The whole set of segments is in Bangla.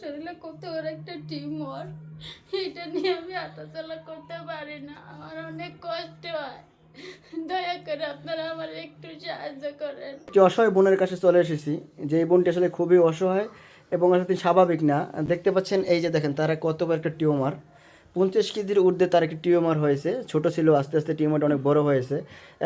শরীরে কত ওর একটা টিউমার, এটা নিয়ে আমি হাঁটাচলা করতে পারি না। আমার অনেক কষ্ট হয়। দয়া করে আপনারা আমার একটু সাহায্য করেন। অসহায় বোনের কাছে চলে এসেছি, যে এই বোনটি আসলে খুবই অসহায় এবং আসলে স্বাভাবিক না। দেখতে পাচ্ছেন, এই যে দেখেন, তারা কত বড় একটা টিউমার। পঞ্চাশ কেজির ঊর্ধ্বে তার একটি টিউমার হয়েছে। ছোট ছিল, আস্তে আস্তে টিউমারটা অনেক বড় হয়েছে।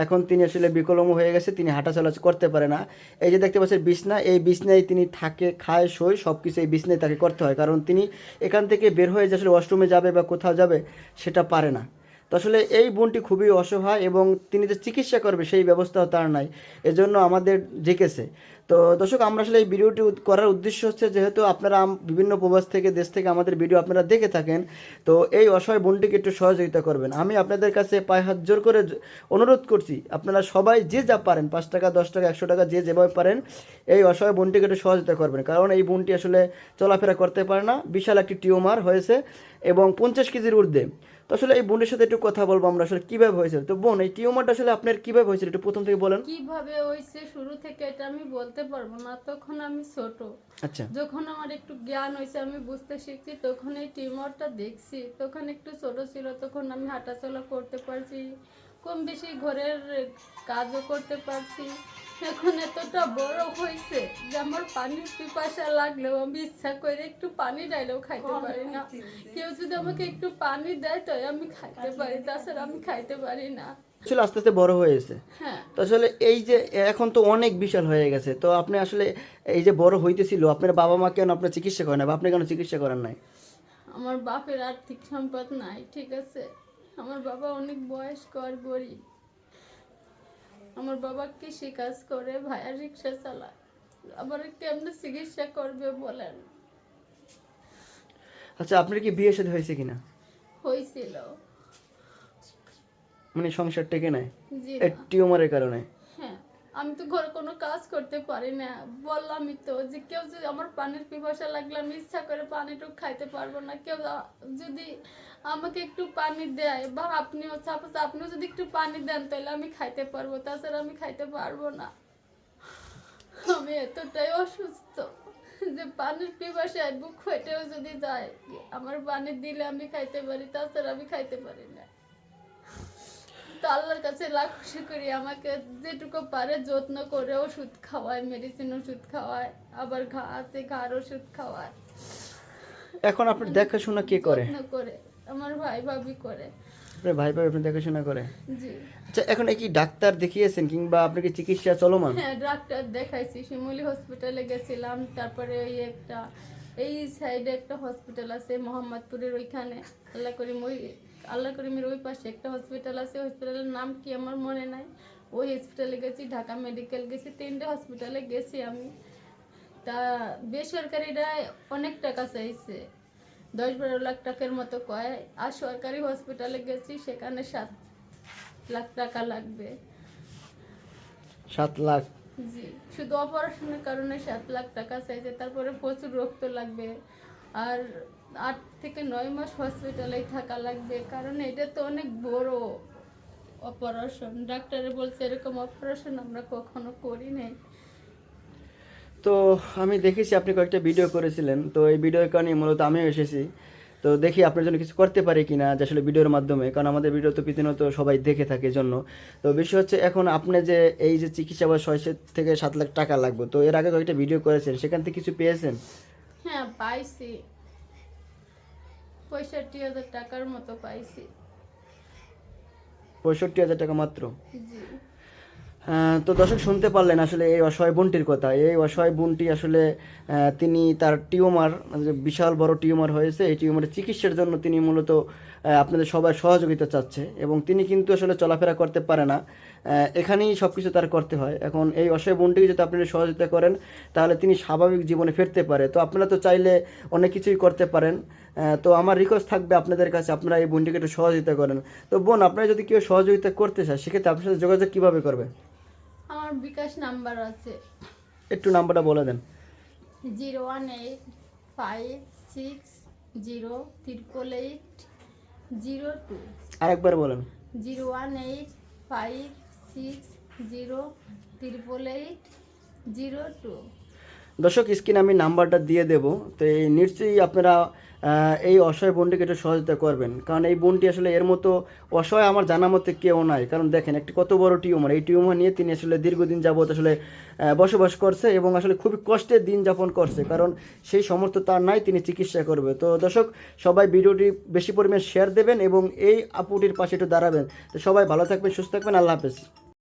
এখন তিনি আসলে বিকলম হয়ে গেছে, তিনি হাঁটাচলা করতে পারে না। এই যে দেখতে পাচ্ছেন বিছনা, এই বিছনায় তিনি থাকে, খায়, শোয় সব কিছু এই বিছনায় তাকে করতে হয়। কারণ তিনি এখান থেকে বের হয়ে যে আসলে ওয়াশরুমে যাবে বা কোথাও যাবে, সেটা পারে না। তো আসলে এই বোনটি খুবই অসহায় এবং তিনি যে চিকিৎসা করবে সেই ব্যবস্থাও তার নাই। এজন্য আমাদের ডেকেছে। তো দর্শক, আমরা আসলে এই ভিডিওটি করার উদ্দেশ্য হচ্ছে যেহেতু আপনারা বিভিন্ন প্রবাস থেকে, দেশ থেকে আমাদের ভিডিও আপনারা দেখে থাকেন, তো এই অসহায় বোনটিকে একটু সহযোগিতা করবেন। আমি আপনাদের কাছে পায়ে হাত জোর করে অনুরোধ করছি, আপনারা সবাই যে যা পারেন, পাঁচ টাকা, দশ টাকা, একশো টাকা, যে যেভাবে পারেন, এই অসহায় বোনটিকে একটু সহযোগিতা করবেন। কারণ এই বোনটি আসলে চলাফেরা করতে পারে না। বিশাল একটি টিউমার হয়েছে এবং পঞ্চাশ কেজির ঊর্ধ্বে। তো আসলে এই বোনের সাথে একটু কথা বলব আমরা আসলে কীভাবে হয়েছিল? তো বোন এই টিউমারটা আসলে আপনার কীভাবে হয়েছিল? একটু প্রথম থেকে বলেন। কীভাবে হয়েছে শুরু থেকে এটা আমি বলতে পারব না। তখন আমি ছোট। আচ্ছা। যখন আমার একটু জ্ঞান হয়েছে আমি বুঝতে শিখছি তখন এই টিউমারটা দেখছি। তখন একটু ছোট ছিল তখন আমি হাঁটাচলা করতে পারছি। কম বেশি ঘরের কাজও করতে পারছি। এখন এতটা বড় হয়েছে যে আমার পানির পিপাসা লাগলেও আমি ইচ্ছা করে একটু পানি ডাইলেও খাইতে পারি না। কেউ যদি আমাকে একটু পানি দেয় তো আমি খাইতে পারি। তাছাড়া আমি খাইতে পারি না। আসলে আস্তে আস্তে বড় হয়েছে হ্যাঁ। তো আসলে এই যে এখন তো অনেক বিশাল হয়ে গেছে। তো আপনি আসলে এই যে বড় হইতেছিল আপনার বাবা মা কেন আপনার চিকিৎসা করেন না বা আপনি কেন চিকিৎসা করেন নাই? আমার বাপের আর্থিক সম্পদ নাই ঠিক আছে? আমার বাবা অনেক বয়স্ক আর গরিব। আমার বাবা কৃষি কাজ করে? ভাইয়া রিক্সা চালায়। আবার কেমনে চিকিৎসা করবে বলেন? আচ্ছা আপনার কি বিয়ে সাথে হয়েছে কিনা? হয়েছিল। মানে সংসার টেকে নেয়? জি। এই না। টিউমারের কারণে? আমি তো ঘরে কোনো কাজ করতে পারি না। বললামই তো যে কেউ যদি আমার পানির পিপাসা লাগলে আমি ইচ্ছা করে পানিটুকু খাইতে পারব না। কেউ যদি আমাকে একটু পানি দেয় বা আপনিও সাপোজ আপনিও যদি একটু পানি দেন তাহলে আমি খাইতে পারব, তাছাড়া আমি খাইতে পারব না। আমি এতটাই অসুস্থ যে পানির পিপাসায় বুক ফেটেও যদি যায়, আমার পানি দিলে আমি খাইতে পারি, তাছাড়া আমি খাইতে পারি না। তো আল্লাহর কাছে লাখ খুশি করি আমাকে যেটুকু পারে যত্ন করে ওষুধ খাওয়ায় মেডিসিন ওষুধ খাওয়ায় আবার ঘা আছে ঘাড় ওষুধ খাওয়ায়। এখন আপনার দেখাশোনা কে করে? করে আমার ভাই ভাবি করে। আপনার ভাই ভাই আপনার দেখাশোনা করে? জি। আচ্ছা এখন কি ডাক্তার দেখিয়েছেন কিংবা আপনার কি চিকিৎসা চলমান? হ্যাঁ ডাক্তার দেখাইছি শিমুলি হসপিটালে গেছিলাম তারপরে ওই একটা এই সাইডে একটা হসপিটাল আছে, মোহাম্মদপুরের ওইখানে। আল্লাহ করিম ওই, আল্লাহ করিমের ওই পাশে একটা হসপিটাল আছে হসপিটালের নাম কি আমার মনে নাই। ওই হসপিটালে গেছি, ঢাকা মেডিকেল গেছি, তিনটে হসপিটালে গেছি আমি। তা বেসরকারিরা অনেক টাকা চাইছে। দশ বারো লাখ টাকার মতো কয়, আর সরকারি হসপিটালে গেছি, সেখানে সাত লাখ টাকা লাগবে। সাত লাখ? জি, শুধু অপারেশনের কারণে সাত লাখ টাকা চাইছে, তারপরে প্রচুর রক্ত লাগবে। আর আট থেকে নয় মাস হসপিটালেই থাকা লাগবে, কারণ এটা তো অনেক বড় অপারেশন ডাক্তারে বলছে এরকম অপারেশন আমরা কখনো করি নাই। তো আমি দেখেছি, আপনি কয়েকটা ভিডিও করেছিলেন। তো এই ভিডিওর কারণে মূলত আমিও এসেছি। তো দেখি আপনার জন্য কিছু করতে পারি কিনা যে আসলে ভিডিওর মাধ্যমে কারণ আমাদের ভিডিও তো প্রতিনিয়ত সবাই দেখে থাকে জন্য তো বিষয় হচ্ছে এখন আপনি যে এই যে চিকিৎসা বা ছয়শো থেকে সাত লাখ টাকা লাগবে তো এর আগে কয়েকটা ভিডিও করেছেন সেখান থেকে কিছু পেয়েছেন? হ্যাঁ পাইছি। পঁয়ষট্টি হাজার টাকার মতো পাইছি। পঁয়ষট্টি হাজার টাকা মাত্র? জি। তো দর্শক শুনতে পারলেন আসলে এই অসহায় বোনটির কথা। এই অসহায় বোনটি আসলে তিনি তার টিউমার বিশাল বড় টিউমার হয়েছে, এই টিউমারের চিকিৎসার জন্য তিনি মূলত আপনাদের সবাই সহযোগিতা চাচ্ছে এবং তিনি কিন্তু আসলে চলাফেরা করতে পারে না। এখানেই সব কিছু তার করতে হয়। এখন এই অসহায় বোনটিকে যদি আপনারা সহযোগিতা করেন, তাহলে তিনি স্বাভাবিক জীবনে ফিরতে পারে। তো আপনারা তো চাইলে অনেক কিছুই করতে পারেন। তো আমার রিকোয়েস্ট থাকবে আপনাদের কাছে, আপনারা এই বোনটিকে একটু সহযোগিতা করেন। তো বোন, আপনারা যদি কেউ সহযোগিতা করতে চায়, সেক্ষেত্রে আপনার সাথে যোগাযোগ কীভাবে করবে? আমার বিকাশ নাম্বার আছে। একটু নাম্বারটা বলে দেন। Zero one eight five six zero triple eight zero two. আরেকবার বলেন। Zero one eight five six zero triple eight zero two. দর্শক স্ক্রিন আমি নাম্বারটা দিয়ে দেবো। তো এই নিশ্চয়ই আপনারা এই অসহায় বোনটিকে একটু সহযোগিতা করবেন। কারণ এই বোনটি আসলে এর মতো অসহায় আমার জানা মতে কেউ নাই। কারণ দেখেন, একটি কত বড় টিউমার। এই টিউমার নিয়ে তিনি আসলে দীর্ঘদিন যাবত আসলে বসবাস করছে এবং আসলে খুবই কষ্টে দিন যাপন করছে। কারণ সেই সমর্থ তার নাই, তিনি চিকিৎসা করবে। তো দর্শক, সবাই ভিডিওটি বেশি পরিমাণে শেয়ার দেবেন এবং এই আপুটির পাশে একটু দাঁড়াবেন। তো সবাই ভালো থাকবেন, সুস্থ থাকবেন। আল্লাহ হাফেজ।